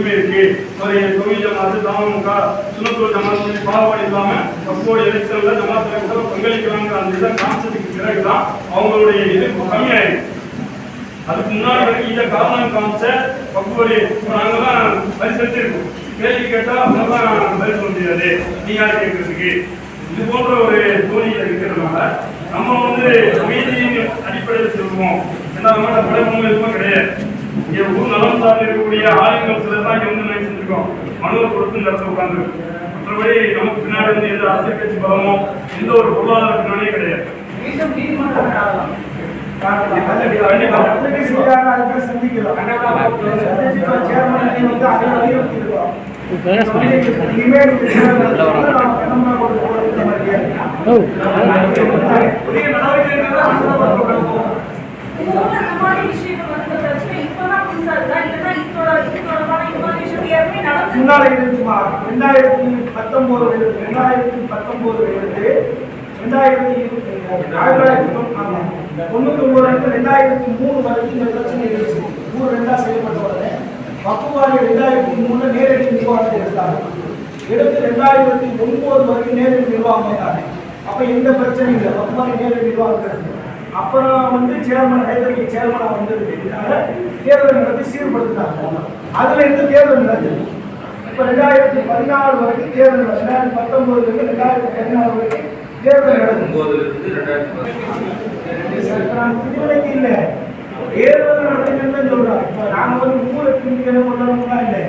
வாக்களிக்க இருக்கு அவருடைய தொழில் ஜமாத்து தமமுக சுனத்துவ ஜமாத்தில் சொல்லி பாகுபாடு அப்போது எலெக்ஷன்ல ஜமாத் கூட பங்களிக்கலாங்கிற அந்த இதை காமிச்சதுக்கு பிறகுதான் அவங்களுடைய இது கம்மியாயிருக்கு அதுக்கு முன்னாடி வரைக்கும் இதை காரணம் காமிச்ச பக்குவரி நாங்கெல்லாம் பரிசெடுத்திருக்கோம் கேள்வி கேட்டா அவங்கதான் பதில் சொல்ல முடியாது. நீங்க யார் கேட்கறதுக்கு. இது போன்ற ஒரு தோணியில் இருக்கிறதுனால நம்ம வந்து அமைதியின் அடிப்படையில் சொல்லுவோம். ஏன்னா நம்ம படைப்பு எதுவும் கிடையாது. இங்க ஊர் நலம் சார்ந்து இருக்கக்கூடிய ஆளுங்கள் சிலர் தான் இங்க வந்து நினைச்சு செஞ்சிருக்கோம் மனுவை கொடுத்து இந்த இடத்துல உட்கார்ந்து மற்றபடி நமக்கு பின்னாடி வந்து எந்த அரசியல் கட்சி பலமோ எந்த ஒரு பொருளாதார பின்னாடியும் கிடையாது சந்திக்கலாம். இருந்துச்சுமா ரெண்டாயிரத்தி பத்தொன்பது ரெண்டாயிரத்தி பத்தொன்பது இருந்து ரெண்டாயிரத்தி தொள்ளாயிரத்தி தொண்ணூத்தி ஒன்பதுல ரெண்டாயிரத்தி மூணு வரைக்கும் இந்த பிரச்சனை இருந்துச்சு. ஊர் ரெண்டா செய்யப்பட்ட உடனே பக்குவாரி ரெண்டாயிரத்தி மூணுல நேரடி நிர்வாகத்தை எடுத்தாங்க. எடுத்து ரெண்டாயிரத்தி ஒன்பது வரைக்கும் நேரடி நிர்வாகம் பண்ணாங்க. அப்ப எந்த பிரச்சனையும் இல்லை. பக்குவாரி நேரடி நிர்வாகம் இருக்கு. அப்புறம் வந்து சேர்மன் கைதறி சேர்மனா வந்ததுனால தேர்தல் நடத்தி சீர்படுத்தினாங்க. அதுல இருந்து தேர்தல் நடந்தது. இப்ப ரெண்டாயிரத்தி பதினாலு வரைக்கும் தேர்தல். ரெண்டாயிரத்தி பத்தொன்பதுல இருந்து ரெண்டாயிரத்தி பதினாலு வரைக்கும் தேர்தல் நான் திருவிழைக்கு இல்ல. தேர்தல் நடத்துங்கன்னு சொல்றாங்க இப்ப நாங்க வந்து ஊரை பிரிக்கணும் பண்ணணும்லாம் இல்லை.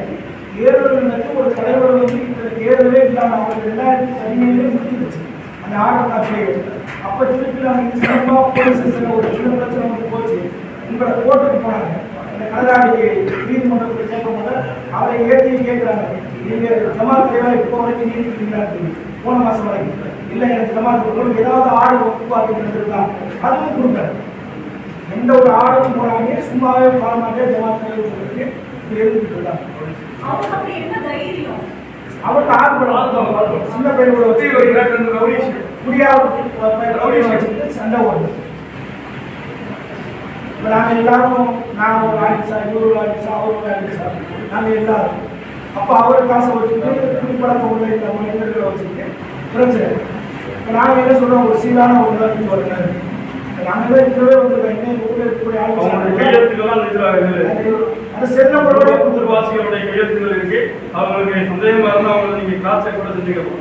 தேர்தல் நடத்தி ஒரு தலைவர் வந்து இந்த தேர்தலே இல்லாம அவங்க ரெண்டாயிரத்தி பதினேழு முடிஞ்சிருச்சு. அந்த ஆர்டர் அப்படியே அப்ப திருப்பி நாங்க இந்த போலீஸ் ஒரு சின்ன பிரச்சனை வந்து போச்சு உங்களை கோர்ட்டுக்கு போனாங்க இந்த கனடாடி நீதிமன்றத்தில் அவரை ஏற்றி கேட்கிறாங்க நீங்க ஜமாத் தேவை இப்போ வரைக்கும் போன மாசம் வரைக்கும் இல்லை எனக்கு ஜமாத் உங்களுக்கு ஏதாவது ஆர்டர் ஒப்புவாக்கி அதுவும் கொடுங்க எந்த ஒரு ஆர்டரும் போடாமே சும்மாவே பாடமாட்டே ஜமாத் தேவை அவங்க என்ன தைரியம்? அவருக்கு ஆர்வம் சின்ன பையனோட வச்சு முடியாத ரவுடி வச்சுட்டு சண்டை ஓடுது இப்போ நாங்கள் எல்லாரும் நான் ஒரு ஆடிசா இவர் ஒரு ஆடிசா அவர் ஒரு நாங்கள் எல்லாரும். அப்போ அவர் காசை வச்சுக்கிட்டு குடிப்பழக்கம் உள்ள இந்த மனிதர்களை வச்சுக்கிட்டு பிரச்சனை. இப்போ நாங்கள் என்ன சொல்றோம்? ஒரு சீரான ஒரு வருங்க நாங்கள் தான் இருக்கவே வந்து என்ன ஊரில் இருக்கக்கூடிய அவங்களுடைய ஆள் கையெழுத்துக்கெல்லாம் நிஜராகுது அது செல்லப்பட புத்தர்வாசிகளுடைய கையெழுத்துகள் இருக்கு. அவங்களுக்கு சந்தேகமா இருந்தா அவங்க நீங்க செக் கூட செஞ்சுக்கலாம்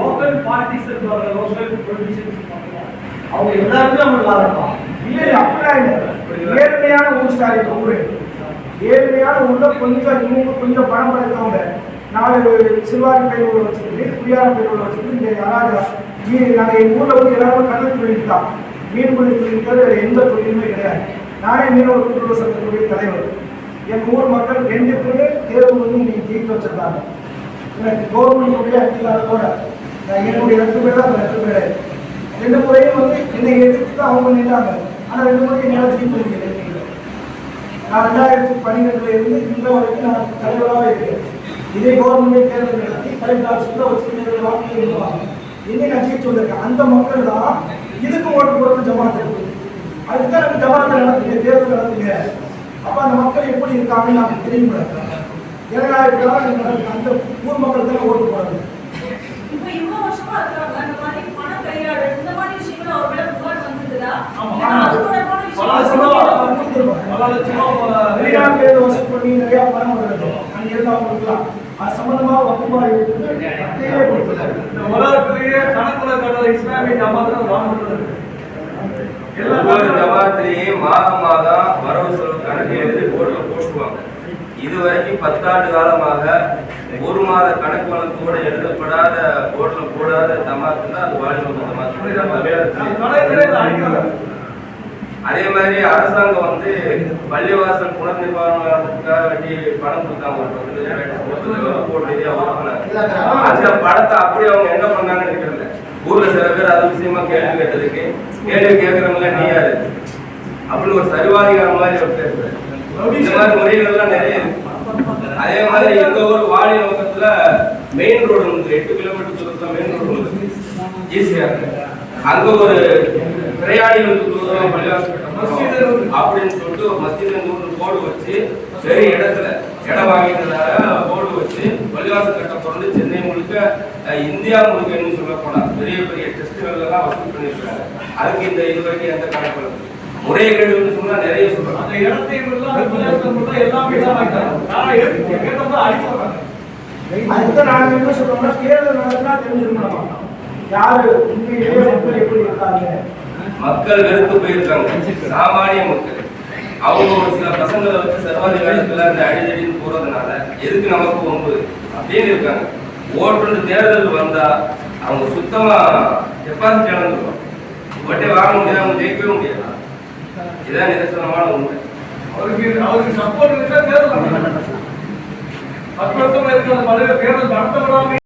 லோக்கல் பார்ட்டிஸ் இருப்பாங்க லோக்கல் பொலிட்டிஷியன்ஸ் இருப்பாங்க. அவங்க எல்லாருமே அவங்க நல்லா இருப்பாங்க. இல்லை அப்படிலாம் இல்லை. ஏழ்மையான ஊர் சார் இந்த ஊரு ஏழ்மையான ஊர்ல கொஞ்சம் இவங்க கொஞ்சம் பணம் படைத்தவங்க. நாலு சிறுவாரி பயிரோட வச்சுக்கிட்டு குடியார பயிரோட வச்சுக்கிட்டு இந்த யாராவது மீன் நாங்கள் எங்கள் ஊரில் வந்து எல்லாரும் கடல் தொழில் தான். எந்த தொழிலுமே கிடையாது. நானே மீனவர் கூட்டுறவு சங்கத்துடைய தலைவர். எங்கள் ஊர் மக்கள் ரெண்டு பேருமே தேர்வு வந்து இன்னைக்கு ஜெயிக்க வச்சிருக்காங்க எனக்கு கவர்மெண்ட்டுடைய அதிகாரத்தோட நான் என்னுடைய ரெண்டு பேர் தான் ரெண்டு பேர். ரெண்டு முறையும் வந்து என்னை எதிர்த்து தான் அவங்க நின்றாங்க. ஆனால் ரெண்டு முறையும் என்னால் ஜெயிக்க முடியல நான் ரெண்டாயிரத்தி பன்னிரெண்டுல இருந்து இந்த வரைக்கும் நான் தலைவராக இருக்கிறேன் இதே கவர்மெண்ட் தேர்தல் நடத்தி தலைவர் சுத்த வச்சு வாக்கு எழுதுவாங்க இன்னைக்கு நான் ஜெயிச்சு வந்திருக்கேன் அந்த மக்கள் தான் இதுக்கு ஓட்டு போடுறது ஜமாத் அதுக்கு ஜமாத்தை நடத்துங்க தேர்தல் நடத்துங்க அப்போ அந்த மக்கள் எப்படி இருக்காங்கன்னு நமக்கு தெரியும் ஜனநாயகத்தான் நடக்குது. அந்த ஊர் மக்கள் தான் ஓட்டு போடுறது இருந்து வசூல் பண்ணி நிறைய பணம் வருது அங்க இருந்தவங்களுக்குலாம் அது சம்பந்தமா வகுப்பாக உலகத்திலேயே கணக்குல கடந்த இஸ்லாமிய ஜமாத்துல வாழ்ந்துட்டு ஒவ்வொரு ஜமாத்திலையும் மாதம் மாதம் வரவு செலவு கணக்கு எழுதி போட்டு போட்டுவாங்க இது வரைக்கும் பத்தாண்டு காலமாக ஒரு மாத கணக்கு வழக்கோடு எழுதப்படாத போர்டுல போடாத ஜமாத்துன்னா அது வாலிப ஜமாத்து அதே மாதிரி அரசாங்கம் வந்து பள்ளிவாசல் புனர் நிர்வாகத்துக்காக வேண்டி பணம் கொடுத்தாங்க. ஒரு பத்து லட்சம் கோடி ரூபாய் அந்த பணத்தை அப்படி அவங்க என்ன பண்ணாங்கன்னு தெரியல ஊர்ல சில பேர் அது விஷயமா கேள்வி கேட்டதுக்கு கேள்வி கேட்கறவங்க நீ யாரு? அப்படின்னு ஒரு சரிவாதிகார மாதிரி ஒரு பேசுறாரு. இந்த மாதிரி முறைகள்லாம் நிறைய அதே மாதிரி எங்க ஊர் வாழி நோக்கத்துல மெயின் ரோடு வந்து எட்டு கிலோமீட்டர் தூரத்துல மெயின் ரோடு வந்து ஈஸியா இருக்கு அங்க ஒரு பிரயாணிகளுக்கு தூரம் அப்படின்னு சொல்லிட்டு ஒரு மஸ்ஜித் நூறு போர்டு வச்சு பெரிய இடத்துல இடம் வாங்கிட்டதால போர்டு வச்சு பள்ளிவாசல் கட்ட பொருள் சென்னை முழுக்க இந்தியா முழுக்க என்ன சொல்ல போனா பெரிய பெரிய டெஸ்ட்கள் எல்லாம் வசூல் பண்ணிருக்காங்க. அதுக்கு இந்த இது வரைக்கும் எந்த கணக்கு. முறைகேடுன்னு சொன்னா நிறைய சொல்றாங்க. அந்த இடத்தையும் எல்லாம் வித்தியாசம் எல்லாம் எல்லாமே தான் வாங்கிட்டாங்க. நான் எடுத்து கேட்டப்ப அடிச்சு வர்றாங்க. அதுக்கு நாங்க என்ன சொல்றோம்னா தேர்தல் நடந்தா தெரிஞ்சிருக்கணும்? யாரு? உண்மையிலேயே மக்கள் எப்படி இருக்காங்க? மக்கள் வெறுத்து போயிருக்காங்க. சாமானிய மக்கள். அவங்க ஒரு சில பசங்களை வச்சு சர்வாதிகாரத்துல இந்த அடிதடின்னு போறதுனால எதுக்கு நமக்கு ஒன்று அப்படின்னு இருக்காங்க. ஓட்டு தேர்தல் வந்தா அவங்க சுத்தமா டெபாசிட் இழந்துருவாங்க. ஓட்டே வாங்க முடியாது அவங்க ஜெயிக்கவே முடியாது. இதான் நிதர்சனமான உண்மை. அவருக்கு அவருக்கு சப்போர்ட் இருந்தா தேர்தல் பத்து வருஷமா இருக்கிற பழைய தேர்தல் நடத்தப்படாமல்